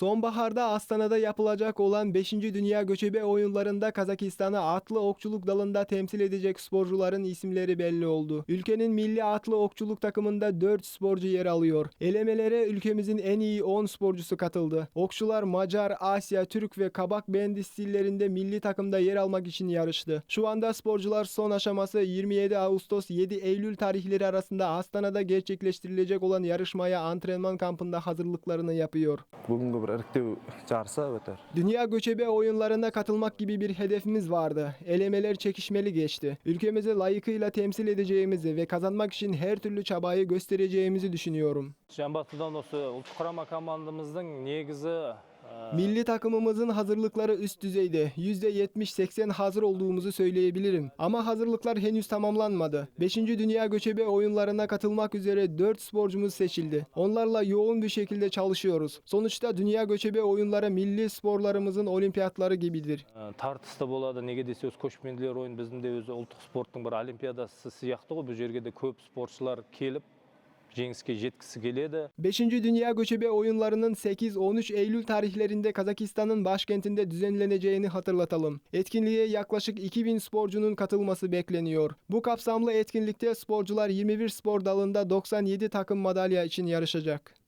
Sonbaharda Astana'da yapılacak olan 5. Dünya Göçebe Oyunlarında Kazakistan'ı atlı okçuluk dalında temsil edecek sporcuların isimleri belli oldu. Ülkenin milli atlı okçuluk takımında 4 sporcu yer alıyor. Elemelere ülkemizin en iyi 10 sporcusu katıldı. Okçular Macar, Asya, Türk ve Kabak bendi stillerinde milli takımda yer almak için yarıştı. Şu anda sporcular son aşaması 27 Ağustos 7 Eylül tarihleri arasında Astana'da gerçekleştirilecek olan yarışmaya antrenman kampında hazırlıklarını yapıyor. Bugün ırklı çağırsa öter. Dünya göçebe oyunlarına katılmak gibi bir hedefimiz vardı. Elemeler çekişmeli geçti. Ülkemizi layıkıyla temsil edeceğimizi ve kazanmak için her türlü çabayı göstereceğimizi düşünüyorum. Jambat Donosu Ultra Kurama komandamızın negizi Milli takımımızın hazırlıkları üst düzeyde. %70-80 hazır olduğumuzu söyleyebilirim. Ama hazırlıklar henüz tamamlanmadı. 5. Dünya Göçebe Oyunlarına katılmak üzere 4 sporcumuz seçildi. Onlarla yoğun bir şekilde çalışıyoruz. Sonuçta Dünya Göçebe Oyunları milli sporlarımızın olimpiyatları gibidir. ә, тартысты болады неге десе осы көшпенділер ойын біздің де өзі ұлттық спорттың бір олимпиадасы сияқты ғой бұл жерге де көп спортшылар келіп Jinski yetkisi geliyordu. 5. Dünya Göçebe Oyunları'nın 8-13 Eylül tarihlerinde Kazakistan'ın başkentinde düzenleneceğini hatırlatalım. Etkinliğe yaklaşık 2000 sporcunun katılması bekleniyor. Bu kapsamlı etkinlikte sporcular 21 spor dalında 97 takım madalya için yarışacak.